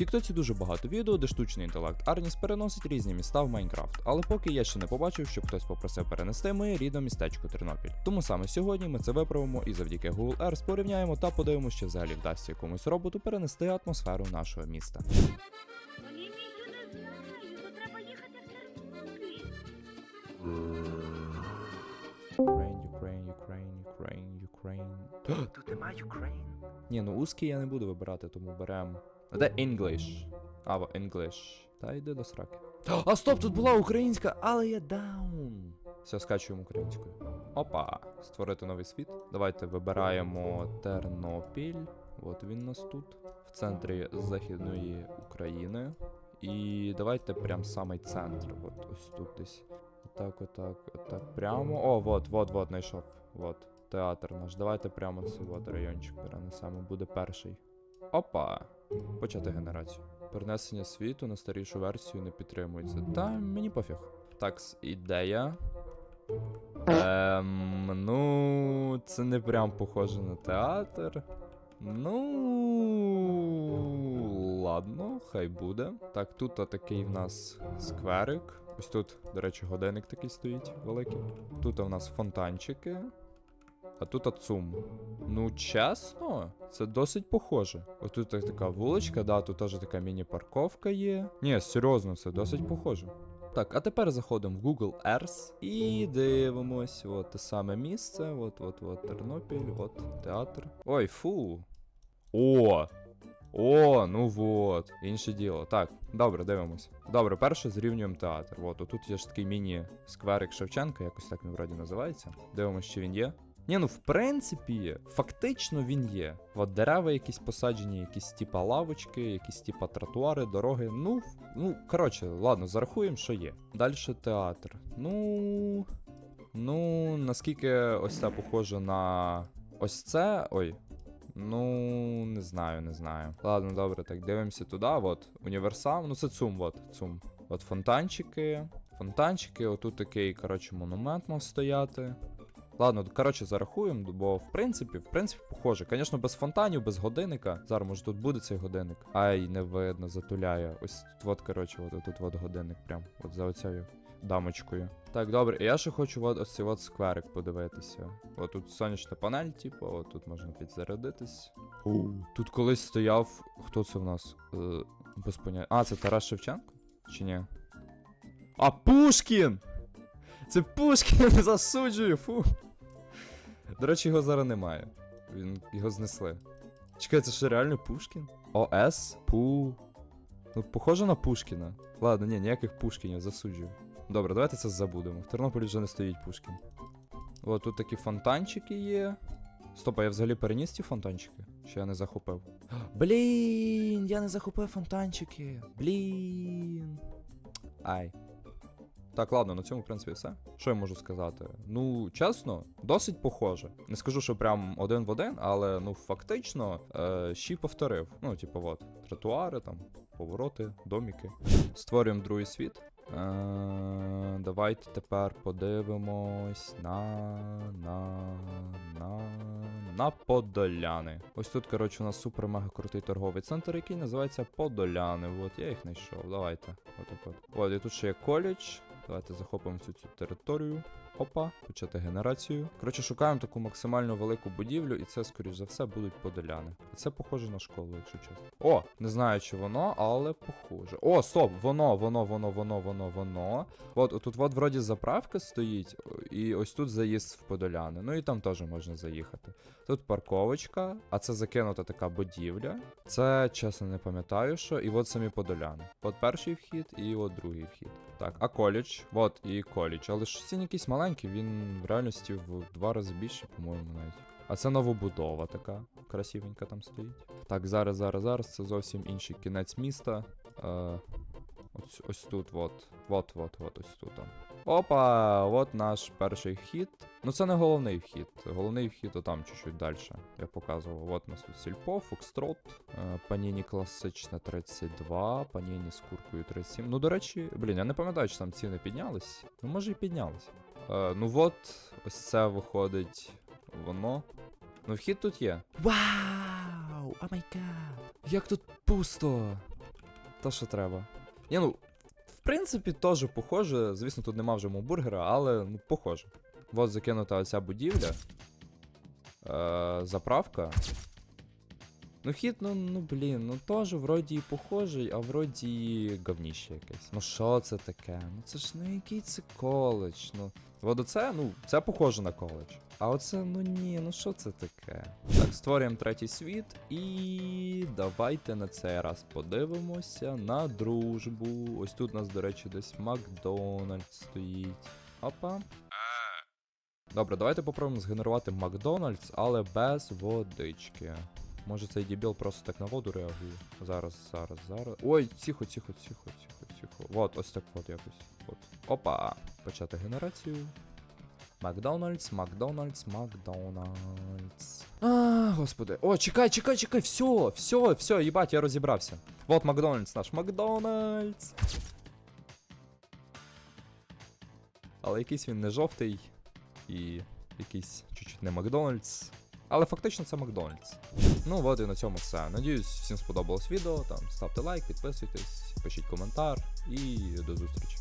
Тіктоці дуже багато відео, де штучний інтелект Арніс переносить різні міста в Майнкрафт, але поки я ще не побачив, щоб хтось попросив перенести моє рідне містечко Тернопіль. Тому саме сьогодні ми це виправимо і завдяки Google Earth порівняємо та подивимося, чи взагалі вдасться якомусь роботу перенести атмосферу нашого міста. Ukraine, Ukraine, Ukraine, Ukraine, Ukraine. Тут нема Ukraine. Ні, ну узкий я не буду вибирати, тому берем. А Де English? А, во, English. Та йди до сраки. А стоп, тут була українська, але я даун. Все, скачуємо українською. Опа, створити новий світ. Давайте вибираємо Тернопіль. От він нас тут. В центрі Західної України. І давайте прям самий центр. От ось тут десь. Отак, отак, отак. Прямо. О, вот, вот, вот, знайшов. Вот. Театр наш. Давайте прямо цей от райончик перенесемо. Буде перший. Опа. Почати генерацію. Перенесення світу на старішу версію не підтримується. Та мені пофіг. Так, ідея. Ем, ну, це не прям похоже на театр. Ну, ладно, хай буде. Так, тут такий в нас скверик. Ось тут, до речі, годинник такий стоїть великий. Тут у нас фонтанчики. А тут ацум. Ну, чесно, це досить похоже. Ось тут так- така вуличка, да, тут теж така міні-парковка є. Ні, серйозно, це досить похоже. Так, а тепер заходимо в Google Earth і дивимось. От те саме місце. От, от, от, Тернопіль, от театр. Ой, фу. О! О, ну вот, інше діло. Так, добре, дивимось. Добре, перше зрівнюємо театр. От, тут є ж такий міні-скверик Шевченка, якось так він вроді називається. Дивимось, чи він є. Ні, ну в принципі, фактично він є. От дерева якісь посаджені, якісь типа лавочки, якісь типа тротуари, дороги. Ну, ну, коротше, ладно, зарахуємо, що є. Далі театр. Ну. Ну, наскільки ось це похоже на ось це. Ой. Ну, не знаю, не знаю. Ладно, добре, так дивимося туди. От, універсам. Ну, це ЦУМ, от, ЦУМ. От фонтанчики. Фонтанчики, отут такий, коротше, монумент мав стояти. Ладно, коротше, зарахуємо, бо в принципі, в принципі, похоже. Звісно, без фонтанів, без годинника. Зараз, може, тут буде цей годинник. Ай, не видно, затуляє. Ось тут, от, коротше, от тут от годинник прям. От за оцею дамочкою. Так, добре, я ще хочу от ось цей от скверик подивитися. От тут сонячна панель, типу, от тут можна підзарядитись. У, тут колись стояв. Хто це в нас? Е, без поняття. А, це Тарас Шевченко? Чи ні? А, Пушкін! Це Пушкін засуджую, фу. До речі, його зараз немає. Він його знесли. Чекай, це що реально Пушкін? ОС? Пу. Ну, похоже на Пушкіна. Ладно, ні, ніяких Пушкінів, засуджую. Добре, давайте це забудемо. В Тернополі вже не стоїть Пушкін. О, тут такі фонтанчики є. Стоп, а я взагалі переніс ці фонтанчики? Чи я не захопив? Блін, я не захопив фонтанчики. Блін. Ай. Так, ладно, на цьому, в принципі, все. Що я можу сказати? Ну, чесно, досить похоже. Не скажу, що прям один в один, але ну фактично е, ще повторив. Ну, типу, от, тротуари, там, повороти, доміки. Створюємо другий світ. Е, давайте тепер подивимось на. на. на. на Подоляни. Ось тут, коротше, у нас супер мега крутий торговий центр, який називається Подоляни. От я їх знайшов. Давайте. Отак от. От, і тут ще є коледж. Давайте захопимо всю цю територію. Опа, почати генерацію. Коротше, шукаємо таку максимально велику будівлю, і це, скоріш за все, будуть подоляни. І це похоже на школу, якщо чесно. О, не знаю, чи воно, але похоже. О, стоп! Воно, воно, воно, воно, воно, воно. От тут от вроді заправка стоїть, і ось тут заїзд в Подоляни. Ну і там теж можна заїхати. Тут парковочка, а це закинута така будівля. Це, чесно, не пам'ятаю, що. І от самі Подоляни. От перший вхід, і от другий вхід. Так, а коледж, от і коледж. Але ж він якийсь маленький, він в реальності в два рази більше, по-моєму, навіть. А це новобудова така, красивенька там стоїть. Так, зараз, зараз, зараз, це зовсім інший кінець міста. Е, ось, ось тут, от. От, от, от, ось тут. Опа, от наш перший вхід. Ну це не головний вхід. Головний вхід отам чуть-чуть далі. Я показував. От у нас тут сільпо, фокстрот, е, паніні класична 32, паніні з куркою 37. Ну, до речі, блін, я не пам'ятаю, чи там ціни піднялись. Ну, може і піднялись. Е, ну от, ось це виходить воно. Ну, вхід тут є. Вау! О май гад! Як тут пусто! то, що треба. Ні, ну, принципі, теж похоже. Звісно, тут нема вже бургера, але ну, похоже. От закинута оця будівля. Е, заправка. Ну, хід, ну, ну блін, ну теж вроді і похожий, а вроді і говніще якесь. Ну що це таке? Ну це ж ну який це коледж. Ну. От оце, ну, це похоже на коледж. А оце, ну ні, ну що це таке? Так, створюємо третій світ і давайте на цей раз подивимося на дружбу. Ось тут у нас, до речі, десь Макдональдс стоїть. Опа. Добре, давайте попробуємо згенерувати Макдональдс, але без водички. Може цей дебіл просто так на воду реагує. Зараз, зараз, зараз. Ой, тихо, тихо, тихо, тихо, тихо. Вот, ось так от якось. От. Опа. Почати генерацію. Макдональдс, Макдональдс, Макдональдс. А, господи. О, чекай, чекай, чекай, все, все, все, їбать, я розібрався. Вот Макдональдс наш. Макдональдс. Але якийсь він не жовтий і якийсь чуть-чуть не Макдональдс. Але фактично це Макдональдс. Ну от і на цьому все. Надіюсь, всім сподобалось відео. Там ставте лайк, підписуйтесь, пишіть коментар і до зустрічі.